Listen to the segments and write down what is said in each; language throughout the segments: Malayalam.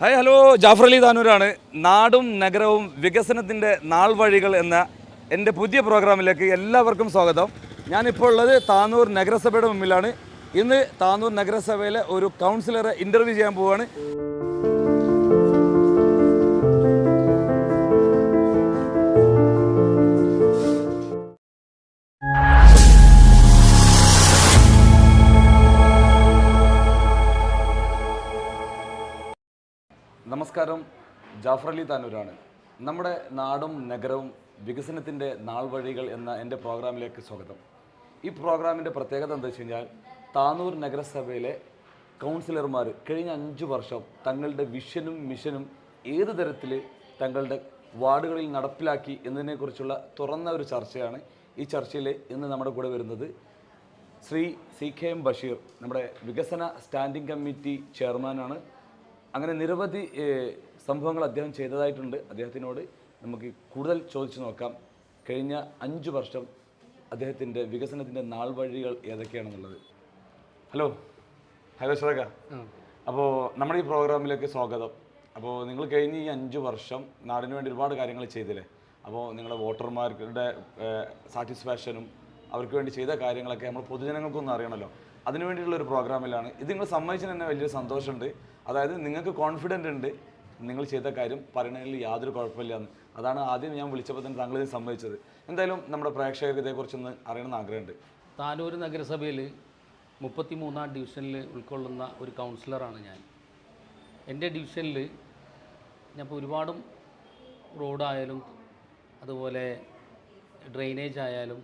Hi hello. ജാഫർ അലി താനൂരാണ്. നാടും നഗരവും വികസനത്തിന്റെ നാൾ വഴികൾ എന്ന എന്റെ പുതിയ പ്രോഗ്രാമിലേക്ക് എല്ലാവർക്കും സ്വാഗതം. ഞാനിപ്പോൾ ഉള്ളത് താനൂർ നഗരസഭയുടെ മുമ്പിലാണ്. ഇന്ന് താനൂർ നഗരസഭയിലെ ഒരു കൗൺസിലറെ ഇന്റർവ്യൂ ചെയ്യാൻ പോവുകയാണ് നമസ്കാരം. ജാഫർ അലി താനൂരാണ്. നമ്മുടെ നാടും നഗരവും വികസനത്തിന്റെ നാൾ വഴികൾ എന്ന എന്റെ പ്രോഗ്രാമിലേക്ക് സ്വാഗതം. ഈ പ്രോഗ്രാമിന്റെ പ്രത്യേകത എന്താ വെച്ച് കഴിഞ്ഞാൽ താനൂർ നഗരസഭയിലെ കൗൺസിലർമാർ കഴിഞ്ഞ അഞ്ച് വർഷം തങ്ങളുടെ വിഷനും മിഷനും ഏത് തരത്തിൽ തങ്ങളുടെ വാർഡുകളിൽ നടപ്പിലാക്കി എന്നതിനെക്കുറിച്ചുള്ള തുറന്ന ഒരു ചർച്ചയാണ് ഈ ചർച്ചയിൽ ഇന്ന് നമ്മുടെ കൂടെ വരുന്നത് Shri C K M Basheer നമ്മുടെ വികസന സ്റ്റാൻഡിംഗ് കമ്മിറ്റി ചെയർമാനാണ്. അങ്ങനെ നിരവധി സംഭവങ്ങൾ അദ്ദേഹം ചെയ്തതായിട്ടുണ്ട്. അദ്ദേഹത്തിനോട് നമുക്ക് കൂടുതൽ ചോദിച്ചു നോക്കാം. കഴിഞ്ഞ അഞ്ച് വർഷം അദ്ദേഹത്തിന്റെ വികസനത്തിന്റെ നാൾ വഴികൾ ഏതൊക്കെയാണെന്നുള്ളത്. ഹലോ. ഹലോ ശ്രേഖ അപ്പോൾ നമ്മുടെ ഈ പ്രോഗ്രാമിലേക്ക് സ്വാഗതം. അപ്പോൾ നിങ്ങൾ കഴിഞ്ഞ ഈ അഞ്ച് വർഷം നാടിന് വേണ്ടി ഒരുപാട് കാര്യങ്ങൾ ചെയ്തില്ലേ? അപ്പോൾ നിങ്ങളുടെ വോട്ടർമാരുടെ സാറ്റിസ്ഫാക്ഷനും അവർക്ക് വേണ്ടി ചെയ്ത കാര്യങ്ങളൊക്കെ നമ്മൾ പൊതുജനങ്ങൾക്കൊന്നും അറിയണമല്ലോ. അതിനു വേണ്ടിയിട്ടുള്ള ഒരു പ്രോഗ്രാമിലാണ്. ഇത് നിങ്ങൾ സമ്മതിച്ചതിന് തന്നെ വലിയൊരു സന്തോഷമുണ്ട്. അതായത് നിങ്ങൾക്ക് കോൺഫിഡന്റ് ഉണ്ട്. നിങ്ങൾ ചെയ്ത കാര്യം പറയണതിൽ യാതൊരു കുഴപ്പമില്ല എന്ന് അതാണ് ആദ്യം ഞാൻ വിളിച്ചപ്പോൾ തന്നെ താങ്കൾ സമ്മതിച്ചത്. എന്തായാലും നമ്മുടെ പ്രേക്ഷകർക്ക് ഇതേക്കുറിച്ചൊന്ന് അറിയണമെന്ന് ആഗ്രഹമുണ്ട്. താനൂർ നഗരസഭയിൽ മുപ്പത്തി മൂന്നാം ഡിവിഷനിൽ ഉൾക്കൊള്ളുന്ന ഒരു കൗൺസിലറാണ് ഞാൻ. എന്റെ ഡിവിഷനിൽ ഞാൻ ഇപ്പോൾ ഒരുപാടും റോഡായാലും അതുപോലെ ഡ്രെയിനേജ് ആയാലും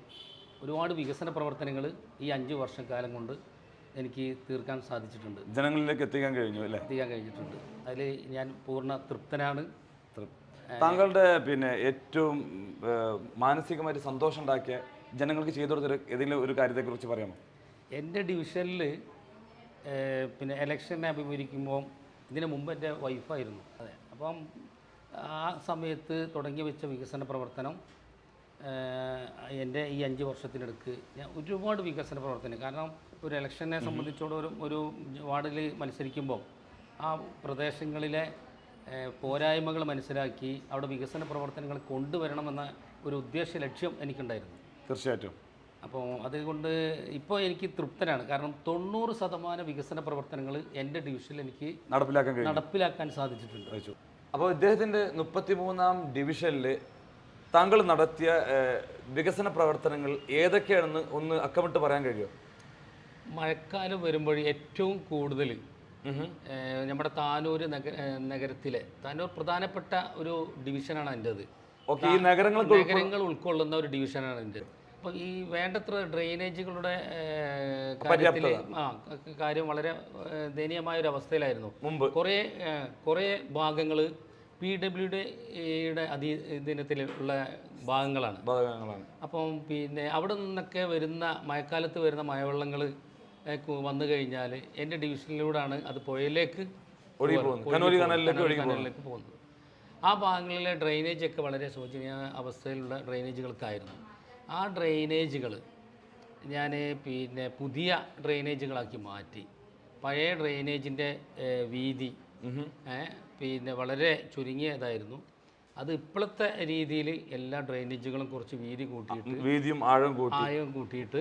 ഒരുപാട് വികസന പ്രവർത്തനങ്ങൾ ഈ അഞ്ച് വർഷക്കാലം കൊണ്ട് എനിക്ക് തീർക്കാൻ സാധിച്ചിട്ടുണ്ട്. ജനങ്ങളിലേക്ക് എത്തിക്കാൻ കഴിഞ്ഞു അല്ലേ? എത്തിക്കാൻ കഴിഞ്ഞിട്ടുണ്ട്. അതിൽ ഞാൻ പൂർണ തൃപ്തനാണ്. താങ്കളുടെ പിന്നെ ഏറ്റവും മാനസികമായിട്ട് സന്തോഷം ഉണ്ടാക്കിയ ജനങ്ങൾക്ക് ചെയ്തു കൊടുത്തൊരു ഏതെങ്കിലും ഒരു കാര്യത്തെക്കുറിച്ച് പറയാമോ? എന്റെ ഡിവിഷനിൽ പിന്നെ ഇലക്ഷനെ അഭിമുഖീകരിക്കുമ്പോൾ ഇതിന് മുമ്പ് എന്റെ വൈഫായിരുന്നു അതെ. അപ്പം ആ സമയത്ത് തുടങ്ങി വെച്ച വികസന പ്രവർത്തനം എന്റെ ഈ അഞ്ച് വർഷത്തിനടുക്ക് ഞാൻ ഒരുപാട് വികസന പ്രവർത്തനം കാരണം ഒരു ഇലക്ഷനെ സംബന്ധിച്ചോളം ഒരു വാർഡിൽ മത്സരിക്കുമ്പോൾ ആ പ്രദേശങ്ങളിലെ പോരായ്മകൾ മനസ്സിലാക്കി അവിടെ വികസന പ്രവർത്തനങ്ങൾ കൊണ്ടുവരണമെന്ന ഒരു ഉദ്ദേശ ലക്ഷ്യം എനിക്കുണ്ടായിരുന്നു. തീർച്ചയായിട്ടും. അപ്പോൾ അതുകൊണ്ട് ഇപ്പോൾ എനിക്ക് തൃപ്തനാണ്. കാരണം തൊണ്ണൂറ് ശതമാനം വികസന പ്രവർത്തനങ്ങൾ എന്റെ ഡിവിഷനിൽ എനിക്ക് നടപ്പിലാക്കാൻ നടപ്പിലാക്കാൻ സാധിച്ചിട്ടുണ്ട്. അപ്പോൾ ഇദ്ദേഹത്തിന്റെ മുപ്പത്തിമൂന്നാം ഡിവിഷനിൽ താങ്കൾ നടത്തിയ വികസന പ്രവർത്തനങ്ങൾ ഏതൊക്കെയാണെന്ന് ഒന്ന് അക്കമിട്ട് പറയാൻ കഴിയുമോ? മഴക്കാലം വരുമ്പോൾ ഏറ്റവും കൂടുതൽ നമ്മുടെ താനൂർ നഗര നഗരത്തിലെ താനൂർ പ്രധാനപ്പെട്ട ഒരു ഡിവിഷനാണ് എന്റെത്. ഓക്കെ ഈ നഗരങ്ങൾ നഗരങ്ങൾ ഉൾക്കൊള്ളുന്ന ഒരു ഡിവിഷനാണ് എന്റെ അപ്പോൾ ഈ വേണ്ടത്ര ഡ്രെയിനേജുകളുടെ കാര്യത്തിൽ ആ കാര്യം വളരെ ദയനീയമായ ഒരു അവസ്ഥയിലായിരുന്നു മുമ്പ്. കുറേ കുറേ ഭാഗങ്ങൾ പി ഡബ്ല്യു ഡിയുടെ അധീനത്തിലുള്ള ഭാഗങ്ങളാണ്. ഭാഗങ്ങളാണ്. അപ്പം പിന്നെ അവിടെ നിന്നൊക്കെ വരുന്ന മഴക്കാലത്ത് വരുന്ന മഴവെള്ളങ്ങൾ വന്നു കഴിഞ്ഞാൽ എന്റെ ഡിവിഷനിലൂടെയാണ് അത് പുഴയിലേക്ക് കനാലിലേക്ക് പോകുന്നത്. ആ ഭാഗങ്ങളിലെ ഡ്രെയിനേജ് ഒക്കെ വളരെ ശോചനീയ അവസ്ഥയിലുള്ള ഡ്രെയിനേജുകൾക്കായിരുന്നു ആ ഡ്രെയിനേജുകൾ ഞാൻ പിന്നെ പുതിയ ഡ്രെയിനേജുകളാക്കി മാറ്റി. പഴയ ഡ്രെയിനേജിന്റെ വീതി പിന്നെ വളരെ ചുരുങ്ങിയതായിരുന്നു. അത് ഇപ്പോഴത്തെ രീതിയിൽ എല്ലാ ഡ്രെയിനേജുകളും കുറച്ച് വീതി കൂട്ടിയിട്ട് വീതിയും ആഴം കൂട്ടി. ആയം കൂട്ടിയിട്ട്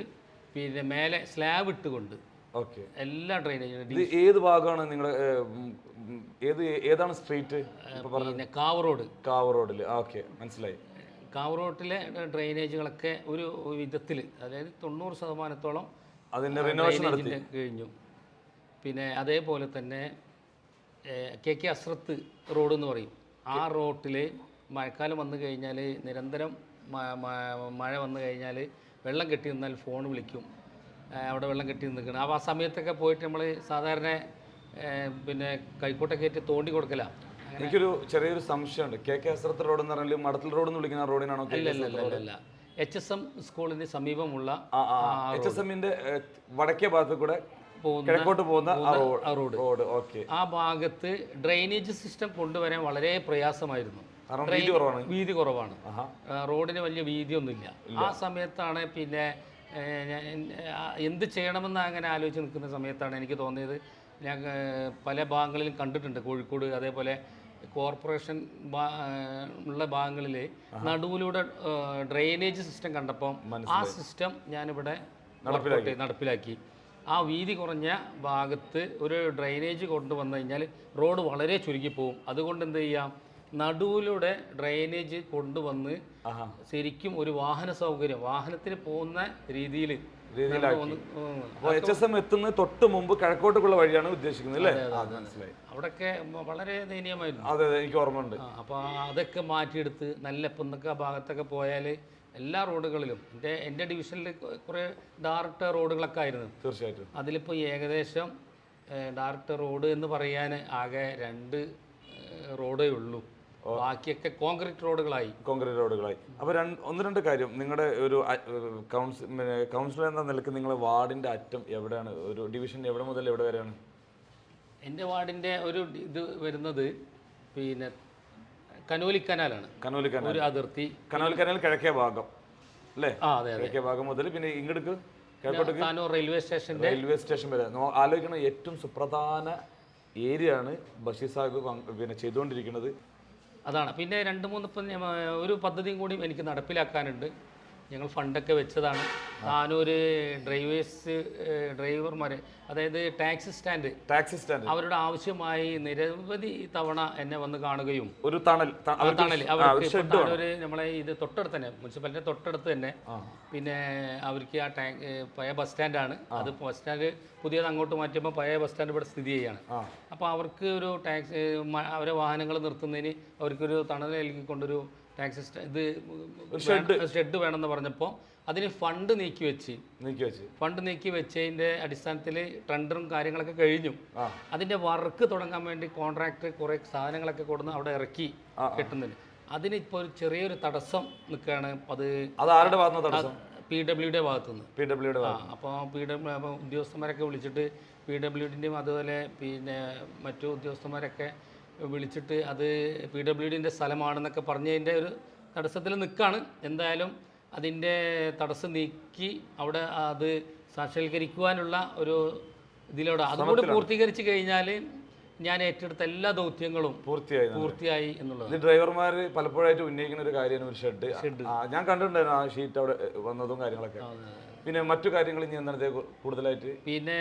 പിന്നെ മേലെ സ്ലാബ് ഇട്ടുകൊണ്ട് ഓക്കെ. എല്ലാ ഡ്രെയിനേജും ഇത് ഏത് ഭാഗമാണ് നിങ്ങൾ ഏത് ഏതാണ് സ്ട്രീറ്റ്? പിന്നെ കാവറോഡ് കാവറോഡിൽ കാവ് റോഡിൽ ഓക്കെ മനസ്സിലായി. കാവ് റോട്ടിലെ ഡ്രെയിനേജുകളൊക്കെ ഒരു വിധത്തിൽ അതായത് തൊണ്ണൂറ് ശതമാനത്തോളം അതിന്റെ റിനോവേഷൻ കഴിഞ്ഞു. പിന്നെ അതേപോലെ തന്നെ കെ കെ അസ്രത്ത് റോഡ് എന്ന് പറയും. ആ റോട്ടിൽ മഴക്കാലം വന്നു കഴിഞ്ഞാൽ നിരന്തരം മഴ വന്നു കഴിഞ്ഞാൽ വെള്ളം കെട്ടി നിന്നാൽ ഫോൺ വിളിക്കും. അവിടെ വെള്ളം കെട്ടി നിൽക്കണം. അപ്പോൾ ആ സമയത്തൊക്കെ പോയിട്ട് നമ്മൾ സാധാരണ പിന്നെ കൈക്കോട്ടൊക്കെ കയറ്റി തോണ്ടി കൊടുക്കല. എനിക്കൊരു ചെറിയൊരു സംശയമുണ്ട്. കെ കെ അസ്രത്ത് റോഡ് എന്ന് പറഞ്ഞാൽ മടത്തിൽ റോഡ് എന്ന് വിളിക്കുന്ന റോഡിനാണോ കെ അല്ല അല്ല അല്ല എച്ച് എസ് എം സ്കൂളിന് സമീപമുള്ള എച്ച് എസ് എമ്മിന്റെ വടക്കേ ഭാഗത്ത് കൂടെ കിഴക്കോട്ട് പോകുന്ന ആ റോഡ്. ഓക്കെ. ആ ഭാഗത്ത് ഡ്രെയിനേജ് സിസ്റ്റം കൊണ്ടുവരാൻ വളരെ പ്രയാസമായിരുന്നു. വീതി കുറവാണ്. റോഡിന് വലിയ വീതിയൊന്നുമില്ല. ആ സമയത്താണ് പിന്നെ എന്ത് ചെയ്യണമെന്ന് അങ്ങനെ ആലോചിച്ച് നിൽക്കുന്ന സമയത്താണ് എനിക്ക് തോന്നിയത്. ഞാൻ പല ഭാഗങ്ങളിലും കണ്ടിട്ടുണ്ട്. കോഴിക്കോട് അതേപോലെ കോർപ്പറേഷൻ ഉള്ള ഭാഗങ്ങളിൽ നടുവിലൂടെ ഡ്രെയിനേജ് സിസ്റ്റം കണ്ടപ്പോൾ ആ സിസ്റ്റം ഞാനിവിടെ നടപ്പിലാക്കി. ആ വീതി കുറഞ്ഞ ഭാഗത്ത് ഒരു ഡ്രെയിനേജ് കൊണ്ടുവന്നു കഴിഞ്ഞാൽ റോഡ് വളരെ ചുരുങ്ങിപ്പോവും അതുകൊണ്ട് എന്ത് ചെയ്യാം? നടുവിലൂടെ ഡ്രൈനേജ് കൊണ്ടുവന്ന് ശരിക്കും ഒരു വാഹന സൗകര്യം വാഹനത്തിന് പോകുന്ന രീതിയിൽ രീതിയിലാക്കി. അപ്പോൾ എച്ച് എസ് എം എത്തുന്ന തൊട്ട് മുമ്പ് കിഴക്കോട്ടേക്കുള്ള വഴിയാണ് ഉദ്ദേശിക്കുന്നത് അല്ലേ? മനസ്സിലായി. അവിടെയൊക്കെ വളരെ ദയനീയമായിരുന്നു. അതെ അതെ എനിക്ക് ഓർമ്മയുണ്ട്. ഉണ്ട് അപ്പോൾ അതൊക്കെ മാറ്റിയെടുത്ത് നല്ല പൊന്നൊക്കെ ആ ഭാഗത്തൊക്കെ പോയാൽ എല്ലാ റോഡുകളിലും എന്റെ എന്റെ ഡിവിഷനിൽ കുറേ ഡാർട്ട് റോഡുകളൊക്കെ ആയിരുന്നു. തീർച്ചയായിട്ടും. അതിലിപ്പോൾ ഏകദേശം ഡാർട്ട് റോഡ് എന്ന് പറയാൻ ആകെ രണ്ട് റോഡേ ഉള്ളൂ. ബാക്കിയൊക്കെ കോൺക്രീറ്റ് റോഡുകളായി. കോൺക്രീറ്റ് റോഡുകളായി. അപ്പോൾ രണ്ട് ഒന്ന് രണ്ട് കാര്യം. നിങ്ങളുടെ ഒരു കൗൺസിൽ കൗൺസിലർ എന്ന നിലയ്ക്ക് നിങ്ങളുടെ വാർഡിന്റെ അറ്റം എവിടെയാണ്? ഒരു ഡിവിഷൻ എവിടെ മുതൽ എവിടെ വരെയാണ്? എന്റെ വാർഡിന്റെ ഒരു ഇത് വരുന്നത് പിന്നെ കനോലി കനാലാണ് കനോലി കനാൽ ഒരു അതിർത്തി. കനോലി കനാൽ കിഴക്കേ ഭാഗം. അല്ലേ? ആ അതെ കിഴക്കേ ഭാഗം മുതൽ പിന്നെ ഇങ്ങോട്ട് Tanur railway station railway station വരെ. ആലോചിക്കുന്ന ഏറ്റവും സുപ്രധാന ഏരിയ ആണ് ബഷീർ സാഹിബ് പിന്നെ ചെയ്തുകൊണ്ടിരിക്കുന്നത്. അതാണ്. പിന്നെ രണ്ട് മൂന്ന് ഒരു പദ്ധതിയും കൂടി എനിക്ക് നടപ്പിലാക്കാനുണ്ട്. ഞങ്ങൾ ഫണ്ടൊക്കെ വെച്ചതാണ്. താനൂര് ഡ്രൈവേഴ്സ് ഡ്രൈവർമാരെ അതായത് ടാക്സി സ്റ്റാൻഡ് ടാക്സി സ്റ്റാൻഡ് അവരുടെ ആവശ്യമായി നിരവധി തവണ എന്നെ വന്ന് കാണുകയും ഒരു തണൽ തണൽ അവർക്ക് ഒരു നമ്മളെ ഇത് തൊട്ടടുത്ത് തന്നെ മുനിസിപ്പാലിറ്റി തൊട്ടടുത്ത് തന്നെ. പിന്നെ അവർക്ക് ആ ടാങ്ക് പഴയ ബസ് സ്റ്റാൻഡാണ് അത് ബസ് സ്റ്റാൻഡ് പുതിയത് അങ്ങോട്ട് മാറ്റിയപ്പോൾ പഴയ ബസ് സ്റ്റാൻഡ് ഇവിടെ സ്ഥിതി ചെയ്യാണ്. അപ്പോൾ അവർക്ക് ഒരു ടാക്സി അവരെ വാഹനങ്ങൾ നിർത്തുന്നതിന് അവർക്കൊരു തണൽ നൽകിക്കൊണ്ടൊരു ടാക്സി ഇത് ഷെഡ് ഷെഡ് വേണമെന്ന് പറഞ്ഞപ്പോൾ അതിന് ഫണ്ട് നീക്കി വെച്ച്. നീക്കി വെച്ച്. ഫണ്ട് നീക്കി വെച്ചതിന്റെ അടിസ്ഥാനത്തിൽ ടെൻഡറും കാര്യങ്ങളൊക്കെ കഴിഞ്ഞു. അതിന്റെ വർക്ക് തുടങ്ങാൻ വേണ്ടി കോൺട്രാക്ടർ കുറേ സാധനങ്ങളൊക്കെ കൊടുന്ന് അവിടെ ഇറക്കി കിട്ടുന്നുണ്ട്. അതിന് ഇപ്പോൾ ഒരു ചെറിയൊരു തടസ്സം നിൽക്കുകയാണ്. അത് അത് ആരുടെ ഭാഗത്തുനിന്ന് തടസ്സം? പി ഡബ്ല്യുടെ ഭാഗത്തുനിന്ന്. പി ഡബ്ല്യുടെ ആ അപ്പോൾ പി ഡബ്ല്യു അപ്പോൾ ഉദ്യോഗസ്ഥന്മാരൊക്കെ വിളിച്ചിട്ട് പി ഡബ്ല്യു ഡിന്റെയും അതുപോലെ പിന്നെ മറ്റു ഉദ്യോഗസ്ഥന്മാരൊക്കെ വിളിച്ചിട്ട് അത് പി ഡബ്ല്യു ഡിന്റെ സ്ഥലമാണെന്നൊക്കെ പറഞ്ഞതിന്റെ ഒരു തടസ്സത്തിൽ നിൽക്കുകയാണ് എന്തായാലും അതിന്റെ തടസ്സം നീക്കി അവിടെ അത് സാക്ഷാത്കരിക്കുവാനുള്ള ഒരു ഇതിലൂടെ അതുകൂടി പൂർത്തീകരിച്ച് കഴിഞ്ഞാൽ ഞാൻ ഏറ്റെടുത്ത എല്ലാ ദൗത്യങ്ങളും പൂർത്തിയായി പൂർത്തിയായി എന്നുള്ളത് ഡ്രൈവർമാർ പലപ്പോഴായിട്ട് ഉന്നയിക്കുന്ന ഒരു കാര്യമാണ് ഒരു ഷെഡ്. ഞാൻ കണ്ടിട്ടുണ്ടായിരുന്നു ആ ഷീറ്റ് അവിടെ വന്നതും കാര്യങ്ങളൊക്കെ. പിന്നെ മറ്റു കാര്യങ്ങൾ ഇനി എന്താണ് കൂടുതലായിട്ട്? പിന്നെ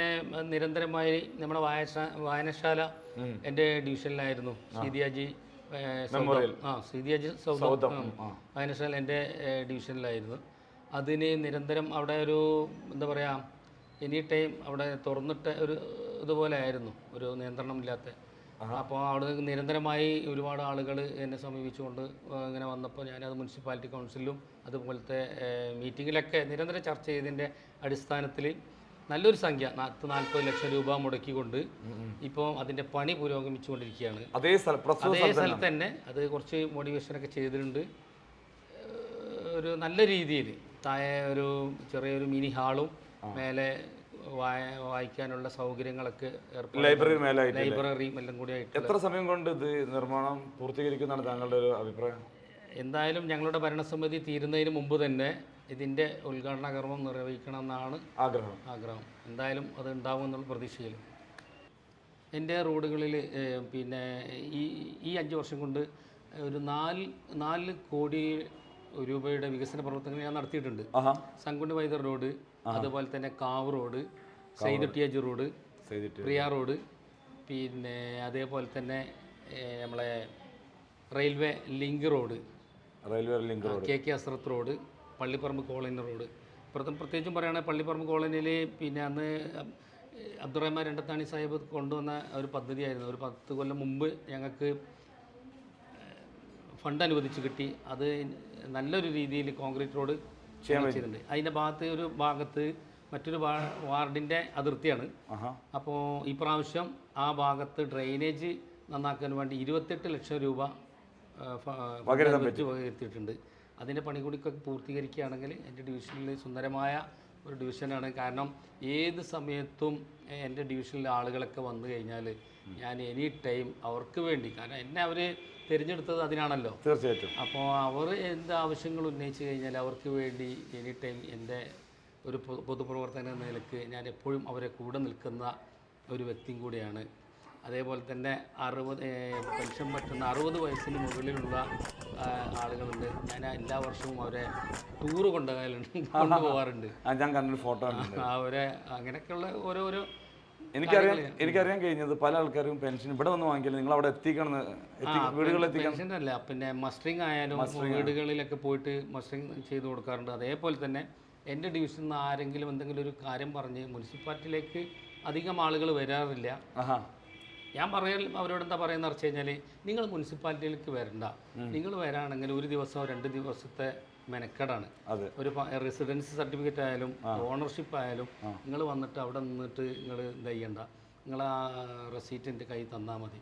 നിരന്തരമായി നമ്മുടെ വായനശാ വായനശാല എന്റെ ഡിവിഷനിലായിരുന്നു. സീതിയാജി ആ സീതിയാജി സൗദം. വായനശാല എന്റെ ഡിവിഷനിലായിരുന്നു. അതിന് നിരന്തരം അവിടെ ഒരു എന്താ പറയുക എനി ടൈം അവിടെ തുറന്നിട്ട് ഒരു ഇതുപോലെ ആയിരുന്നു. ഒരു നിയന്ത്രണമില്ലാത്ത അപ്പോൾ അവിടെ നിരന്തരമായി ഒരുപാട് ആളുകൾ എന്നെ സമീപിച്ചുകൊണ്ട് ഇങ്ങനെ വന്നപ്പോൾ ഞാനത് മുനിസിപ്പാലിറ്റി കൗൺസിലും അതുപോലത്തെ മീറ്റിങ്ങിലൊക്കെ നിരന്തരം ചർച്ച ചെയ്തതിന്റെ അടിസ്ഥാനത്തിൽ നല്ലൊരു സംഖ്യ നാൽപ്പത് നാൽപ്പത് ലക്ഷം രൂപ മുടക്കിക്കൊണ്ട് ഇപ്പോൾ അതിന്റെ പണി പുരോഗമിച്ചുകൊണ്ടിരിക്കുകയാണ്. അതേ അതേ സ്ഥലത്ത് തന്നെ അത് കുറച്ച് മോട്ടിവേഷനൊക്കെ ചെയ്തിട്ടുണ്ട്. ഒരു നല്ല രീതിയിൽ താഴെ ഒരു ചെറിയൊരു മിനി ഹാളും മേലെ വായിക്കാനുള്ള സൗകര്യങ്ങളൊക്കെ ലൈബ്രറി മേലായിട്ട് ലൈബ്രറിയും എല്ലാം കൂടി ആയിട്ട് എത്ര സമയം കൊണ്ട് ഇത് നിർമ്മാണം പൂർത്തീകരിക്കുന്നതാണ് താങ്കളുടെ ഒരു അഭിപ്രായം? എന്തായാലും ഞങ്ങളുടെ ഭരണസമിതി തീരുന്നതിന് മുമ്പ് തന്നെ ഇതിന്റെ ഉദ്ഘാടന കർമ്മം നിർവഹിക്കണമെന്നാണ് ആഗ്രഹം. ആഗ്രഹം. എന്തായാലും അത് ഉണ്ടാവും എന്നുള്ള പ്രതീക്ഷയിൽ എന്റെ റോഡുകളിൽ പിന്നെ ഈ ഈ അഞ്ച് വർഷം കൊണ്ട് ഒരു നാല് നാല് കോടി രൂപയുടെ വികസന പ്രവർത്തനങ്ങൾ ഞാൻ നടത്തിയിട്ടുണ്ട്. ആഹാ. സംകുണ്ട് വൈദ്യർ റോഡ് അതുപോലെ തന്നെ കാവ് റോഡ് സൈദുട്ടിയാജ് റോഡ് പ്രിയ റോഡ് പിന്നെ അതേപോലെ തന്നെ നമ്മളെ railway link road railway link road. K K അസ്രത്ത് road Pallipparamba colony road. പ്രത്യേകം പ്രത്യേകിച്ചും പറയുകയാണെങ്കിൽ പള്ളിപ്പറമ്പ് കോളനിയിൽ പിന്നെ അന്ന് അബ്ദുറഹ്മാൻ രണ്ടത്താണി സാഹിബ് കൊണ്ടുവന്ന ഒരു പദ്ധതിയായിരുന്നു. ഒരു പത്ത് കൊല്ലം മുമ്പ് ഞങ്ങൾക്ക് ഫണ്ട് അനുവദിച്ച് കിട്ടി. അത് നല്ലൊരു രീതിയിൽ കോൺക്രീറ്റ് റോഡ് ചെയ്യാൻ വെച്ചിട്ടുണ്ട് അതിന്റെ ഭാഗത്ത് ഒരു ഭാഗത്ത് മറ്റൊരു വാർഡിന്റെ അതിർത്തിയാണ്. അപ്പോൾ ഈ പ്രാവശ്യം ആ ഭാഗത്ത് ഡ്രെയിനേജ് നന്നാക്കാൻ വേണ്ടി ഇരുപത്തെട്ട് ലക്ഷം രൂപ വകയിരുത്തിയിട്ടുണ്ട് അതിന്റെ പണി കൂടി പൂർത്തീകരിക്കുകയാണെങ്കിൽ എന്റെ ഡിവിഷനിൽ സുന്ദരമായ ഒരു ഡിവിഷനാണ്. കാരണം ഏത് സമയത്തും എന്റെ ഡിവിഷനിലെ ആളുകളൊക്കെ വന്നു കഴിഞ്ഞാൽ ഞാൻ എനി ടൈം അവർക്ക് വേണ്ടി കാരണം എന്നെ അവർ തിരഞ്ഞെടുത്തത് അതിനാണല്ലോ. തീർച്ചയായിട്ടും. അപ്പോൾ അവർ എന്ത് ആവശ്യങ്ങൾ ഉന്നയിച്ചു കഴിഞ്ഞാൽ അവർക്ക് വേണ്ടി എനി ടൈം എന്റെ ഒരു പൊതുപ്രവർത്തകൻ എന്ന നിലയ്ക്ക് ഞാൻ എപ്പോഴും അവരെ കൂടെ നിൽക്കുന്ന ഒരു വ്യക്തിയും കൂടിയാണ്. അതേപോലെ തന്നെ അറുപത് പെൻഷൻ പറ്റുന്ന അറുപത് വയസ്സിന് മുകളിലുള്ള ആളുകളുണ്ട്. ഞാൻ എല്ലാ വർഷവും അവരെ ടൂറ് കൊണ്ടുപോകാറുണ്ട് കൊണ്ടുപോകാറുണ്ട് ഞാൻ കണ്ടൊരു ഫോട്ടോ അവരെ അങ്ങനെയൊക്കെയുള്ള ഓരോരോ എനിക്കറിയാം എനിക്കറിയാൻ കഴിഞ്ഞത് പല ആൾക്കാരും പെൻഷൻ ഇവിടെ വന്ന് വാങ്ങിക്കില്ല നിങ്ങൾ അവിടെ എത്തിക്കണം എത്തി വീടുകളിൽ എത്തിക്കണം അല്ല പിന്നെ മസ്റ്ററിങ് ആയാലും വീടുകളിലൊക്കെ പോയിട്ട് മസ്റ്ററിങ് ചെയ്ത് കൊടുക്കാറുണ്ട്. അതേപോലെ തന്നെ എന്റെ ഡിവിഷനിൽ നിന്ന് ആരെങ്കിലും എന്തെങ്കിലും ഒരു കാര്യം പറഞ്ഞ് മുനിസിപ്പാലിറ്റിയിലേക്ക് അധികം ആളുകൾ വരാറില്ല. ഞാൻ പറയാൻ അവരോട് എന്താ പറയുന്നത് വെച്ച് കഴിഞ്ഞാൽ നിങ്ങൾ മുനിസിപ്പാലിറ്റിയിലേക്ക് വരണ്ട. നിങ്ങൾ വരാണെങ്കിൽ ഒരു ദിവസമോ രണ്ട് ദിവസത്തെ മെനക്കെടാണ്. ഒരു റെസിഡൻസ് സർട്ടിഫിക്കറ്റ് ആയാലും ഓണർഷിപ്പ് ആയാലും നിങ്ങൾ വന്നിട്ട് അവിടെ നിന്നിട്ട് നിങ്ങൾ ഇത് ചെയ്യണ്ട നിങ്ങൾ ആ റെസീറ്റ് എന്റെ കയ്യിൽ തന്നാൽ മതി.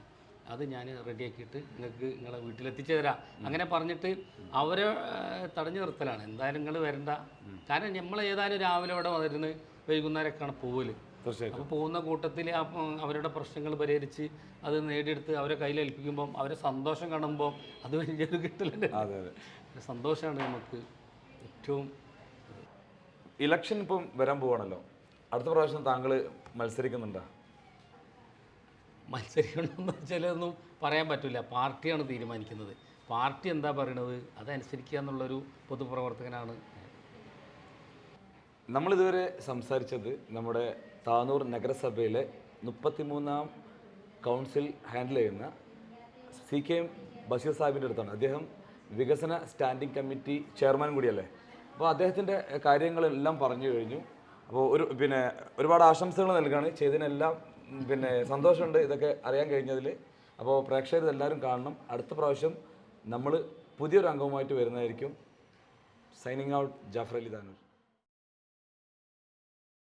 അത് ഞാൻ റെഡിയാക്കിയിട്ട് നിങ്ങൾക്ക് നിങ്ങളെ വീട്ടിലെത്തിച്ചു തരാം. അങ്ങനെ പറഞ്ഞിട്ട് അവരെ തടഞ്ഞു നിർത്തലാണ്. എന്തായാലും നിങ്ങൾ വരണ്ട. കാരണം നമ്മൾ ഏതായാലും രാവിലെ അവിടെ വന്നിരുന്ന് വൈകുന്നേരമൊക്കെയാണ് പോവൽ. അപ്പോൾ പോകുന്ന കൂട്ടത്തിൽ അവരുടെ പ്രശ്നങ്ങൾ പരിഹരിച്ച് അത് നേടിയെടുത്ത് അവരെ കയ്യിൽ ഏൽപ്പിക്കുമ്പം അവരെ സന്തോഷം കാണുമ്പോൾ അത് വലിയൊരു കിട്ടലുണ്ട്. സന്തോഷമാണ് നമുക്ക് ഏറ്റവും. ഇലക്ഷൻ ഇപ്പം വരാൻ പോവാണല്ലോ. അടുത്ത പ്രാവശ്യം താങ്കൾ മത്സരിക്കുന്നുണ്ടോ? മത്സരിക്കണമെന്ന് വെച്ചാലൊന്നും പറയാൻ പറ്റില്ല പാർട്ടിയാണ് തീരുമാനിക്കുന്നത്. പാർട്ടി എന്താ പറയണത്? അതനുസരിക്കുക എന്നുള്ളൊരു പൊതുപ്രവർത്തകനാണ് നമ്മളിതുവരെ സംസാരിച്ചത് നമ്മുടെ താനൂർ നഗരസഭയിലെ മുപ്പത്തിമൂന്നാം കൗൺസിൽ ഹാൻഡിൽ ചെയ്യുന്ന സി കെ എം ബഷീർ സാഹിബിന്റെ അടുത്താണ്. അദ്ദേഹം വികസന സ്റ്റാൻഡിംഗ് കമ്മിറ്റി ചെയർമാൻ കൂടിയല്ലേ? അപ്പോൾ അദ്ദേഹത്തിന്റെ കാര്യങ്ങളെല്ലാം പറഞ്ഞു കഴിഞ്ഞു. അപ്പോൾ ഒരു പിന്നെ ഒരുപാട് ആശംസകൾ നൽകുകയാണ്. ചെയ്തതിനെല്ലാം പിന്നെ സന്തോഷമുണ്ട് ഇതൊക്കെ അറിയാൻ കഴിഞ്ഞതിൽ അപ്പോൾ പ്രേക്ഷകർ ഇതെല്ലാവരും കാണണം. അടുത്ത പ്രാവശ്യം നമ്മൾ പുതിയൊരു അംഗവുമായിട്ട് വരുന്നതായിരിക്കും. Signing out Jafar Ali Tanur.